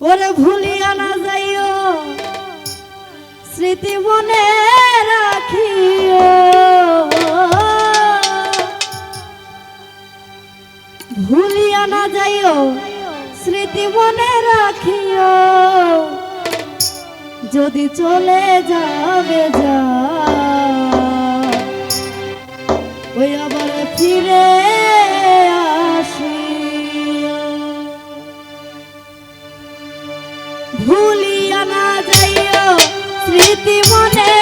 ওরে ভুলিয়া না যাইও, স্মৃতি মনে রাখিও। ভুলিয়া না যাইও, স্মৃতি মনে রাখিও। যদি চলে যাবে যা, ওই আবার ফিরে স্মৃতি মনে